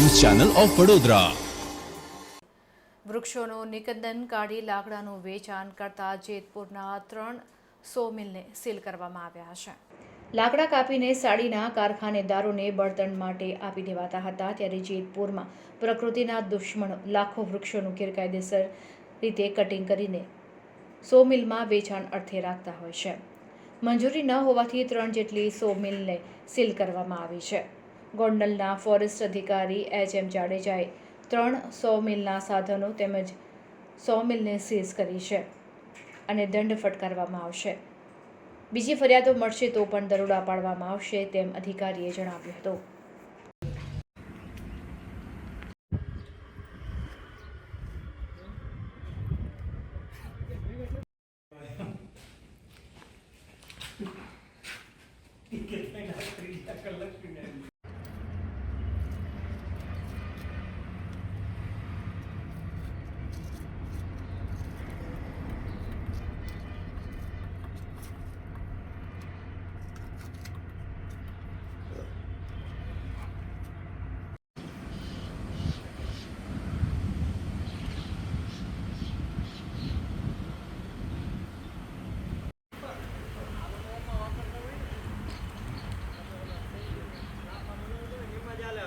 Channel of Vadodara. વૃક્ષોનું નિકંદન કાઢી લાકડાનું વેચાણ કરતા જેતપુરના ત્રણ સો મિલને સીલ કરવામાં આવ્યા છે. લાકડા કાપીને સાડીના કારખાનેદારોને બળતણ માટે આપી દેવાતા હતા ત્યારે જેતપુરમાં પ્રકૃતિના દુશ્મનો લાખો વૃક્ષોનું ગેરકાયદેસર રીતે કટિંગ કરીને સો મિલમાં વેચાણ અર્થે રાખતા હોય છે. મંજૂરી ન હોવાથી ત્રણ જેટલી સો મિલને સીલ કરવામાં આવી છે. ગોંડલના ફોરેસ્ટ અધિકારી એચ એમ જાડેજાએ ત્રણ સો મિલના સાધનો તેમજ સો મિલને સીઝ કરી છે અને દંડ ફટકારવામાં આવશે. બીજી ફરિયાદો મળશે તો પણ દરોડા પાડવામાં આવશે તેમ અધિકારીએ જણાવ્યું હતું.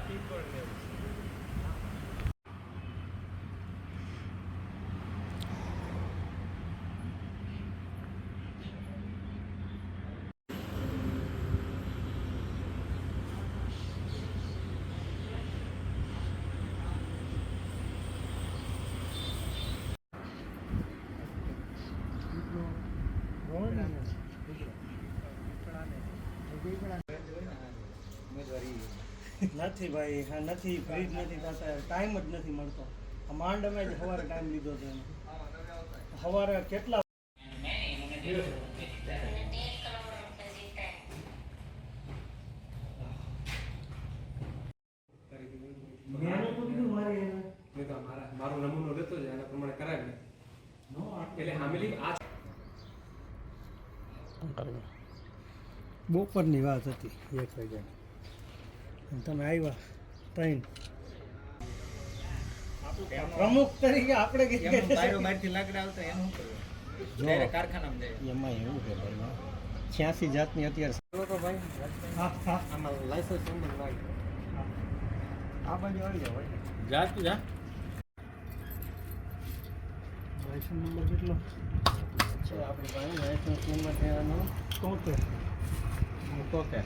ঠিক করে নেব નથી ભાઈ હા નથી ફ્રીજ નથી થતા ટાઈમ જ નથી મળતો. આ માંડ અમે જ સવારે ટાઈમ લીધો છે સવારે કેટલા મારી નમૂનો લેતો જાય એના પ્રમાણે કરાવી એટલે હામેલી આ બપોરની વાત હતી એક વાગ્યાની. તમે આવ્યા ત્રણ. પ્રમુખ તરીકે આપણે એમાં એવું છે ભાઈ છ્યાસી જાતની અત્યારે હા હા. આમાં license આ બાજુ આવી જાવ જા તું જા. લાયસન્સ નંબર કેટલો? છે આપણી પાસે લાયસન્સ નંબર છે એનો. તોતેર. તોતેર.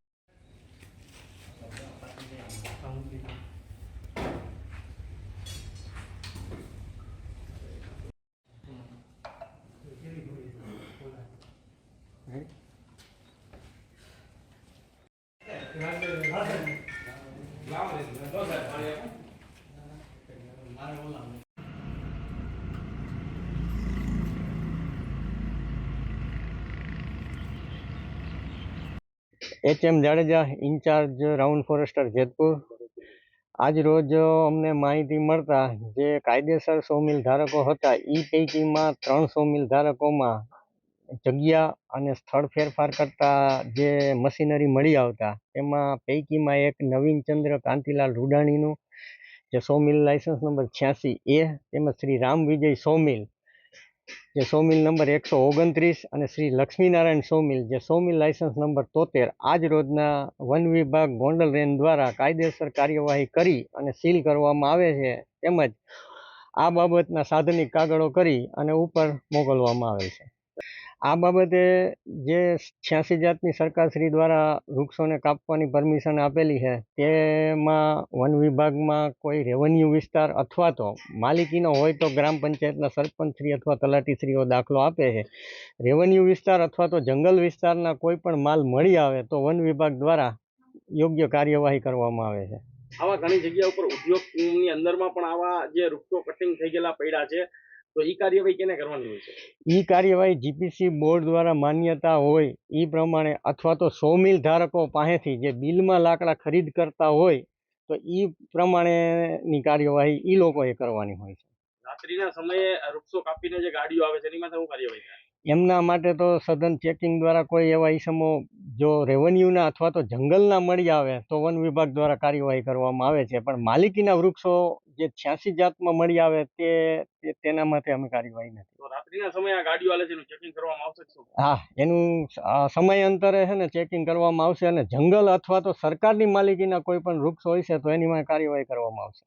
H M Jadeja incharge round forester Jetpur. આજ રોજ અમને માહિતી મળતા જે કાયદેસર સો મિલ ધારકો હતા એ પૈકીમાં ત્રણ સોમિલ ધારકોમાં જગ્યા અને સ્થળ ફેરફાર કરતા જે મશીનરી મળી આવતા એમાં પૈકીમાં એક નવીનચંદ્ર કાંતિલાલ રૂડાણીનું, જે સો મિલ લાયસન્સ નંબર છ્યાસી એ તેમજ શ્રી રામ વિજય સો મિલ જે સો મિલ નંબર એકસો ઓગણત્રીસ અને શ્રી લક્ષ્મીનારાયણ સો મિલ જે સો મિલ લાયસન્સ નંબર તોતેર, આજ રોજના વન વિભાગ ગોંડલ રેન્જ દ્વારા કાયદેસર કાર્યવાહી કરી અને સીલ કરવામાં આવે છે તેમજ આ બાબતના સાધનિક કાગળો કરી અને ઉપર મોકલવામાં આવે છે. આ બાબતે જે છ્યાસી જાતની સરકારશ્રી દ્વારા વૃક્ષોને કાપવાની પરમિશન આપેલી છે, તેમાં વન વિભાગમાં કોઈ રેવન્યુ વિસ્તાર અથવા તો માલિકીનો હોય તો ગ્રામ પંચાયતના સરપંચશ્રી અથવા તલાટીશ્રીઓ દાખલો આપે છે. રેવન્યુ વિસ્તાર અથવા તો જંગલ વિસ્તારના કોઈ પણ માલ મળી આવે તો વન વિભાગ દ્વારા યોગ્ય કાર્યવાહી કરવામાં આવે છે. આવા ઘણી જગ્યા ઉપર ઉદ્યોગની અંદરમાં પણ આવા જે વૃક્ષો કટિંગ થઈ ગયેલા પડ્યા છે તો ઈ કાર્યવાહી કેને કરવાની હોય છે? ઈ કાર્યવાહી જીપીસી બોર્ડ દ્વારા માન્યતા હોય એ પ્રમાણે અથવા તો સો મિલ ધારકો પાસેથી જે બિલમાં લાકડા ખરીદ કરતા હોય તો એ પ્રમાણેની કાર્યવાહી એ લોકોએ કરવાની હોય છે. રાત્રિના સમયે વૃક્ષો કાપીને જે ગાડીઓ આવે છે એની માટે શું કાર્યવાહી થાય? એમના માટે તો સઘન ચેકિંગ દ્વારા કોઈ એવા ઈસમો જો રેવન્યુના અથવા તો જંગલના મળી આવે તો વન વિભાગ દ્વારા કાર્યવાહી કરવામાં આવે છે. પણ માલિકીના વૃક્ષો જે છ્યાસી જાતમાં મળી આવે તે તેના માટે અમે કાર્યવાહી નથી રાત્રિના સમયે આ ગાડીઓ આવે છે એનું ચેકિંગ કરવામાં આવશે હા એનું સમય અંતરે છે ને ચેકિંગ કરવામાં આવશે અને જંગલ અથવા તો સરકારની માલિકીના કોઈ પણ વૃક્ષ હોય છે તો એની માં કાર્યવાહી કરવામાં આવશે.